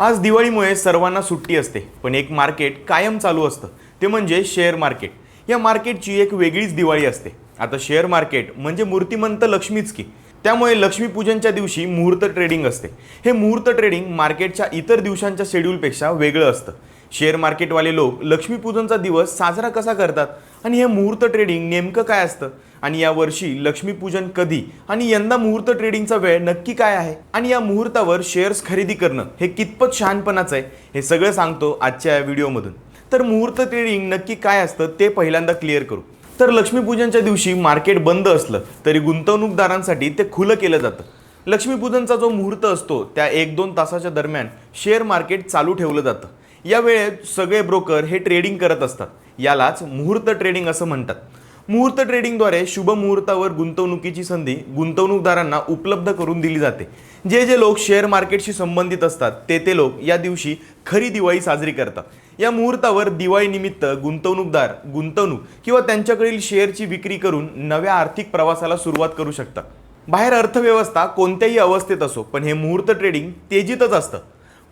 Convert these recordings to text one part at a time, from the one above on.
आज दिवाळीमुळे सर्वांना सुट्टी असते पण एक मार्केट कायम चालू असतं. ते म्हणजे शेअर मार्केट. या मार्केटची एक वेगळीच दिवाळी असते. आता शेअर मार्केट म्हणजे मूर्तिमंत लक्ष्मीच की. त्यामुळे लक्ष्मीपूजनच्या दिवशी मुहूर्त ट्रेडिंग असते. हे मुहूर्त ट्रेडिंग मार्केटच्या इतर दिवसांच्या शेड्यूलपेक्षा वेगळं असतं. शेअर मार्केटवाले लोक लक्ष्मीपूजनचा दिवस साजरा कसा करतात? आणि हे मुहूर्त ट्रेडिंग नेमकं काय असतं? आणि या वर्षी लक्ष्मीपूजन कधी? आणि यंदा मुहूर्त ट्रेडिंगचा वेळ नक्की काय आहे? आणि या मुहूर्तावर शेअर्स खरेदी करणं हे कितपत शहाणपणाचं आहे? हे सगळं सांगतो आजच्या या व्हिडिओमधून. तर मुहूर्त ट्रेडिंग नक्की काय असतं ते पहिल्यांदा क्लिअर करू. तर लक्ष्मीपूजनच्या दिवशी मार्केट बंद असलं तरी गुंतवणूकदारांसाठी ते खुलं केलं जातं. लक्ष्मीपूजनचा जो मुहूर्त असतो त्या एक दोन तासाच्या दरम्यान शेअर मार्केट चालू ठेवलं जातं. या वेळेत सगळे ब्रोकर हे ट्रेडिंग करत असतात. यालाच मुहूर्त ट्रेडिंग असं म्हणतात. मुहूर्त ट्रेडिंगद्वारे शुभ मुहूर्तावर गुंतवणुकीची संधी गुंतवणूकदारांना उपलब्ध करून दिली जाते. जे जे लोक शेअर मार्केटशी संबंधित असतात ते ते लोक या दिवशी खरी दिवाळी साजरी करतात. या मुहूर्तावर दिवाळी निमित्त गुंतवणूकदार गुंतवणूक किंवा त्यांच्याकडील शेअरची विक्री करून नव्या आर्थिक प्रवासाला सुरुवात करू शकतात. बाहेर अर्थव्यवस्था कोणत्याही अवस्थेत असो पण हे मुहूर्त ट्रेडिंग तेजीतच असतं.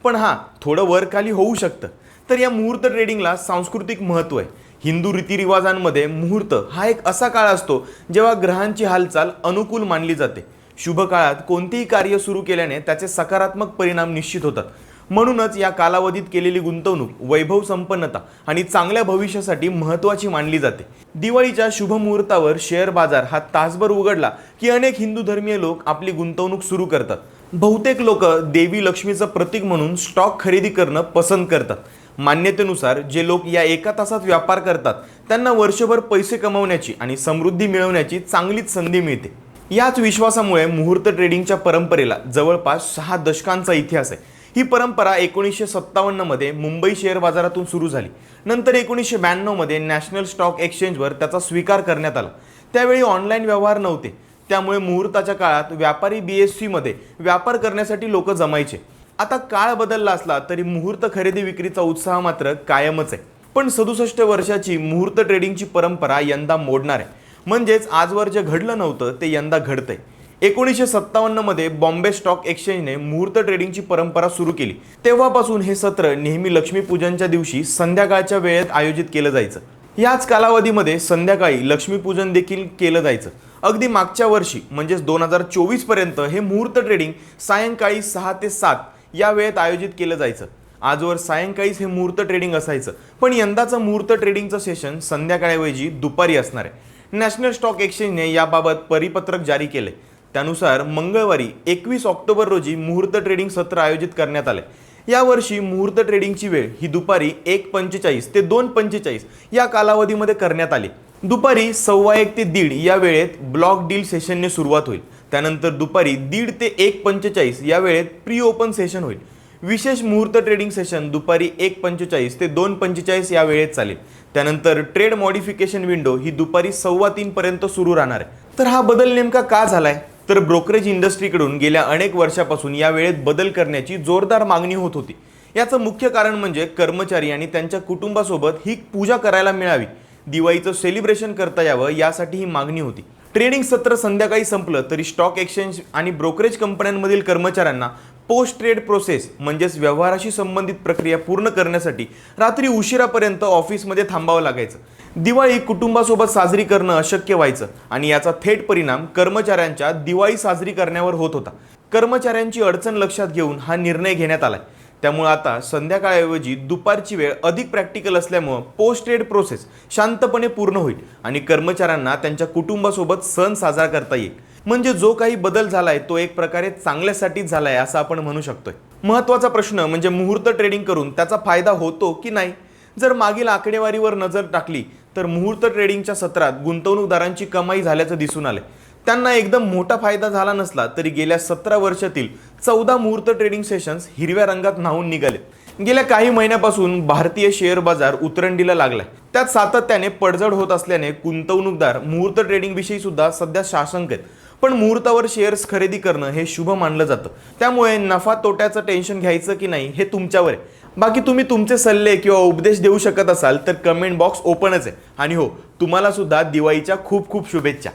पण हां थोडं वर खाली होऊ शकतं. तर या मुहूर्त ट्रेडिंगला सांस्कृतिक महत्त्व आहे. हिंदू रीतिरिवाजांमध्ये मुहूर्त हा एक असा काळ असतो जेव्हा ग्रहांची हालचाल अनुकूल मानली जाते. शुभ काळात कोणतेही कार्य सुरू केल्याने त्याचे सकारात्मक परिणाम निश्चित होतात. म्हणूनच या कालावधीत केलेली गुंतवणूक वैभव संपन्नता आणि चांगल्या भविष्यासाठी महत्त्वाची मानली जाते. दिवाळीच्या शुभ मुहूर्तावर शेअर बाजार हा तासभर उघडला की अनेक हिंदू धर्मीय लोक आपली गुंतवणूक सुरू करतात. बहुतेक लोक देवी लक्ष्मीचं प्रतीक म्हणून स्टॉक खरेदी करणं पसंत करतात. मान्यतेनुसार जे लोक या एका तासात व्यापार करतात त्यांना वर्षभर पैसे कमवण्याची आणि समृद्धी मिळवण्याची चांगलीच संधी मिळते. याच विश्वासामुळे मुहूर्त ट्रेडिंगच्या परंपरेला जवळपास सहा दशकांचा इतिहास आहे. ही परंपरा एकोणीसशे सत्तावन्नमध्ये मुंबई शेअर बाजारातून सुरू झाली. नंतर एकोणीसशे ब्याण्णवमध्ये नॅशनल स्टॉक एक्सचेंजवर त्याचा स्वीकार करण्यात आला. त्यावेळी ऑनलाईन व्यवहार नव्हते. त्यामुळे मुहूर्ताच्या काळात व्यापारी बी एस सीमध्ये व्यापार करण्यासाठी लोक जमायचे. आता काळ बदलला असला तरी मुहूर्त खरेदी विक्रीचा उत्साह मात्र कायमच आहे. पण सदुसष्ट वर्षाची मुहूर्त ट्रेडिंगची परंपरा यंदा मोडणार आहे. म्हणजेच आजवर जे घडलं नव्हतं ते यंदा घडतंय. एकोणीसशे सत्तावन्नमध्ये बॉम्बे स्टॉक एक्सचेंजने मुहूर्त ट्रेडिंगची परंपरा सुरू केली. तेव्हापासून हे सत्र नेहमी लक्ष्मीपूजनच्या दिवशी संध्याकाळच्या वेळेत आयोजित केलं जायचं. याच कालावधीमध्ये संध्याकाळी लक्ष्मीपूजन देखील केलं जायचं. अगदी मागच्या वर्षी म्हणजेच दोन हजार चोवीसपर्यंत हे मुहूर्त ट्रेडिंग सायंकाळी सहा ते सात या वेळेत आयोजित केलं जायचं. आजवर सायंकाळीच हे मुहूर्त ट्रेडिंग असायचं. पण यंदाचं मुहूर्त ट्रेडिंगचं सेशन संध्याकाळऐवजी दुपारी असणार आहे. नॅशनल स्टॉक एक्सचेंजने याबाबत परिपत्रक जारी केले त्यानुसार मंगळवारी एकवीस ऑक्टोबर रोजी मुहूर्त ट्रेडिंग सत्र आयोजित करण्यात आले यावर्षी मुहूर्त ट्रेडिंगची वेळ ही दुपारी एक पंचेचाळीस ते दोन पंचेचाळीस या कालावधीमध्ये करण्यात आली. दुपारी सव्वा एक ते दीड या वेळेत ब्लॉक डील सेशनने सुरुवात होईल. त्यानंतर दुपारी दीड ते एक पंचेचाळीस या वेळेत प्री ओपन सेशन होईल. विशेष मुहूर्त ट्रेडिंग सेशन दुपारी एक पंचेचाळीस ते दोन पंचेचाळीस या वेळेत चालेल. त्यानंतर ट्रेड मॉडिफिकेशन विंडो ही दुपारी सव्वा तीनपर्यंत सुरू राहणार आहे. तर हा बदल नेमका का झालाय? तर ब्रोकरेज इंडस्ट्रीकडून गेल्या अनेक वर्षापासून या वेळेत बदल करण्याची जोरदार मागणी होत होती. याचं मुख्य कारण म्हणजे कर्मचारी आणि त्यांच्या कुटुंबासोबत ही पूजा करायला मिळावी. दिवाळीचं सेलिब्रेशन करता यावं यासाठी ही मागणी होती. ट्रेडिंग सत्र संध्याकाळी संपलं तरी स्टॉक एक्सचेंज आणि ब्रोकरेज कंपन्यांमधील कर्मचाऱ्यांना पोस्ट ट्रेड प्रोसेस म्हणजेच व्यवहाराशी संबंधित प्रक्रिया पूर्ण करण्यासाठी रात्री उशिरापर्यंत ऑफिसमध्ये थांबावं लागायचं. दिवाळी कुटुंबासोबत साजरी करणं अशक्य व्हायचं आणि याचा थेट परिणाम कर्मचाऱ्यांच्या दिवाळी साजरी करण्यावर होत होता. कर्मचाऱ्यांची अडचण लक्षात घेऊन हा निर्णय घेण्यात आलाय. त्यामुळे आता संध्याकाळऐवजी दुपारची वेळ अधिक प्रॅक्टिकल असल्यामुळं पोस्ट ट्रेड प्रोसेस शांतपणे पूर्ण होईल आणि कर्मचाऱ्यांना त्यांच्या कुटुंबासोबत सण साजरा करता येईल. म्हणजे जो काही बदल झालाय तो एक प्रकारे चांगल्यासाठीच झालाय असं आपण म्हणू शकतोय. महत्त्वाचा प्रश्न म्हणजे मुहूर्त ट्रेडिंग करून त्याचा फायदा होतो की नाही? जर मागील आकडेवारीवर नजर टाकली तर मुहूर्त ट्रेडिंगच्या सत्रात गुंतवणूकदारांची कमाई झाल्याचं दिसून आलंय. त्यांना एकदम मोठा फायदा झाला नसला तरी गेल्या सतरा वर्षातील चौदा मुहूर्त ट्रेडिंग सेशन्स हिरव्या रंगात न्हावून निघाले. गेल्या काही महिन्यापासून भारतीय शेअर बाजार उतरंडीला लागलाय. त्यात सातत्याने पडझड होत असल्याने गुंतवणूकदार मुहूर्त ट्रेडिंग विषयी सुद्धा सध्या शासंक आहेत. पण मुहूर्तावर शेअर्स खरेदी करणं हे शुभ मानलं जातं. त्यामुळे नफा तोट्याचं टेन्शन घ्यायचं की नाही हे तुमच्यावर आहे. बाकी तुम्ही तुमचे सल्ले किंवा उपदेश देऊ शकत असाल तर कमेंट बॉक्स ओपनच आहे. आणि हो तुम्हाला सुद्धा दिवाळीच्या खूप खूप शुभेच्छा.